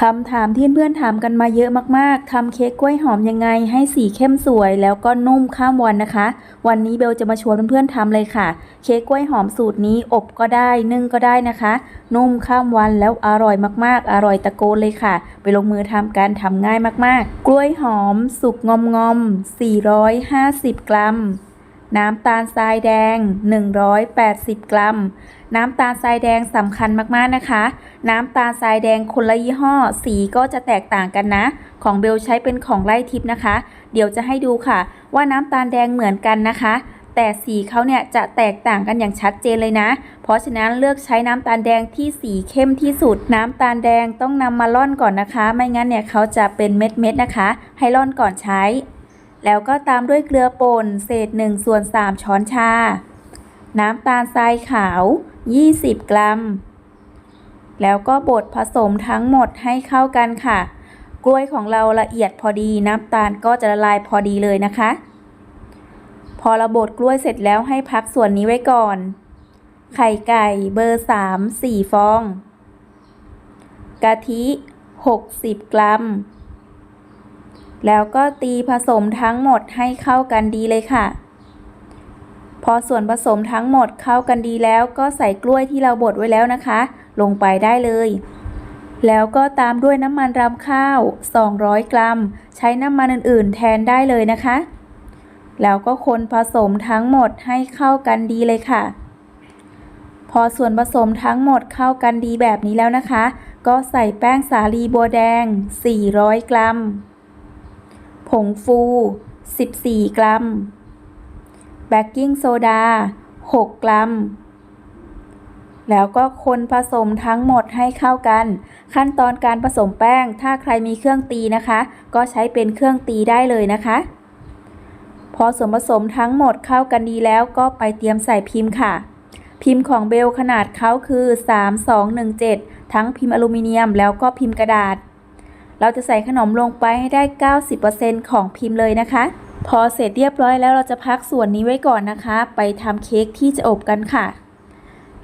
คำถามที่เพื่อนถามกันมาเยอะมากๆ ทำเค้กกล้วยหอมยังไงให้สีเข้มสวยแล้วก็นุ่มข้ามวันนะคะ วันนี้เบลจะมาชวนเพื่อนๆทำเลยค่ะ เค้กกล้วยหอมสูตรนี้อบก็ได้นึ่งก็ได้นะคะ นุ่มข้ามวันแล้วอร่อยมากๆ อร่อยตะโกนเลยค่ะ ไปลงมือทำกันทำง่ายมากๆ กล้วยหอมสุกงอมๆ450 กรัม น้ำตาลทรายแดง 180 กรัม น้ำตาลทรายแดงสำคัญมากๆนะคะ น้ำตาลทรายแดงคนละยี่ห้อ สีก็จะแตกต่างกันนะ ของเบลใช้เป็นของไร่ทิพย์นะคะ เดี๋ยวจะให้ดูค่ะ ว่าน้ำตาลแดงเหมือนกันนะคะ แต่สีเขาเนี่ยจะแตกต่างกันอย่างชัดเจนเลยนะ เพราะฉะนั้นเลือกใช้น้ำตาลแดงที่สีเข้มที่สุด น้ำตาลแดงต้องนำมาร่อนก่อนนะคะ ไม่งั้นเนี่ยเขาจะเป็นเม็ดๆนะคะ ให้ร่อนก่อนใช้ แล้วก็ตามด้วยเกลือป่นเศษ1ส่วน3ช้อนชา น้ำตาลทรายขาว 20 กรัม แล้วก็บดผสมทั้งหมดให้เข้ากันค่ะ กล้วยของเราละเอียดพอดีน้ำตาลก็จะละลายพอดีเลยนะคะ พอเราบดกล้วยเสร็จแล้วให้พักส่วนนี้ไว้ก่อน ไข่ไก่เบอร์ 3 4 ฟอง กะทิ 60 กรัม แล้วก็ตีผสมทั้งหมดให้เข้ากันดีเลยค่ะ พอส่วนผสมทั้งหมดเข้ากันดีแล้วก็ใส่กล้วยที่เราบดไว้แล้วนะคะ ลงไปได้เลย แล้วก็ตามด้วยน้ำมันรำข้าว 200 กรัม ใช้น้ำมันอื่นๆ แทนได้เลยนะคะ แล้วก็คนผสมทั้งหมดให้เข้ากันดีเลยค่ะ พอส่วนผสมทั้งหมดเข้ากันดีแบบนี้แล้วนะคะ ก็ใส่แป้งสาลีบัวแดง 400 กรัม ผงฟู 14 กรัมเบกกิ้งโซดา 6 กรัม แล้วก็คนผสมทั้งหมดให้เข้ากัน ขั้นตอนการผสมแป้ง ถ้าใครมีเครื่องตีนะคะ ก็ใช้เป็นเครื่องตีได้เลยนะคะ พอส่วนผสมทั้งหมดเข้ากันดีแล้วก็ไปเตรียมใส่พิมพ์ค่ะพิมพ์ของเบลขนาดเขาคือ 3217 ทั้งพิมพ์อลูมิเนียมแล้วก็พิมพ์กระดาษ เราจะใส่ขนมลงไปให้ได้ 90%ของพิมพ์เลยนะคะ พอเสร็จเรียบร้อยแล้วเราจะพักส่วนนี้ไว้ก่อนนะคะ ไปทำเค้กที่จะอบกันค่ะ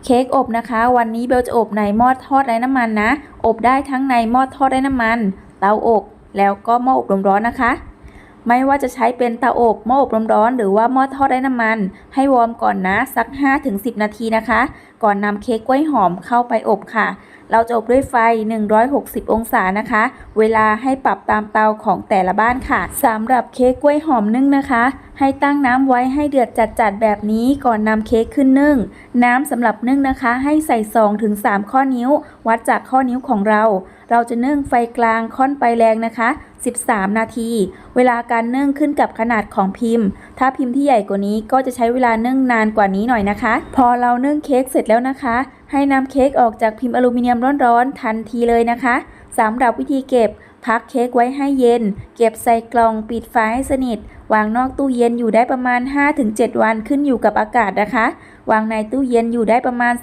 เค้กอบนะคะ วันนี้เบลจะอบในหม้อทอดไร้น้ำมันนะ อบได้ทั้งในหม้อทอดไร้น้ำมัน เตาอบ แล้วก็หม้ออบลมร้อนนะคะไม่ว่าจะใช้เป็นเตาอบหม้ออบลมร้อน หรือว่าหม้อทอดไร้น้ำมัน ให้วอร์มก่อนนะ สัก 5-10 นาทีนะคะ ก่อนนำเค้กกล้วยหอมเข้าไปอบค่ะ เราจะอบด้วยไฟ 160 องศานะคะ เวลาให้ปรับตามเตาของแต่ละบ้านค่ะสำหรับเค้กกล้วยหอมนึ่งนะคะ ให้ตั้งน้ำไว้ให้เดือดจัดๆแบบนี้ก่อนนำเค้กขึ้นนึ่ง น้ำสำหรับนึ่งนะคะ ให้ใส่2-3ข้อนิ้ว วัดจากข้อนิ้วของเรา เราจะนึ่งไฟกลางค่อนไปแรงนะคะ 13 นาที เวลาการนึ่งขึ้นกับขนาดของพิมพ์ ถ้าพิมพ์ที่ใหญ่กว่านี้ก็จะใช้เวลานึ่งนานกว่านี้หน่อยนะคะ พอเรานึ่งเค้กเสร็จแล้วนะคะ ให้นำเค้กออกจากพิมพ์อลูมิเนียมร้อนๆทันทีเลยนะคะสำหรับวิธีเก็บ พักเค้กไว้ให้เย็น เก็บใส่กล่องปิดฝาให้สนิท วางนอกตู้เย็นอยู่ได้ประมาณ 5-7 วันขึ้นอยู่กับอากาศนะคะ วางในตู้เย็นอยู่ได้ประมาณ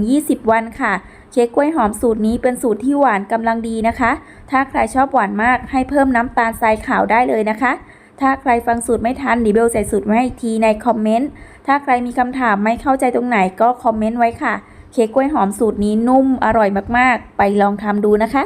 10-20 วันค่ะ เค้กกล้วยหอมสูตรนี้เป็นสูตรที่หวานกำลังดีนะคะ ถ้าใครชอบหวานมากให้เพิ่มน้ำตาลทรายขาวได้เลยนะคะถ้าใครฟังสูตรไม่ทันดิเบลใส่สูตรไว้ให้อีกทีในคอมเมนต์ ถ้าใครมีคำถามไม่เข้าใจตรงไหนก็คอมเมนต์ไว้ค่ะ เค้กกล้วยหอมสูตรนี้นุ่มอร่อยมากๆ ไปลองทำดูนะคะ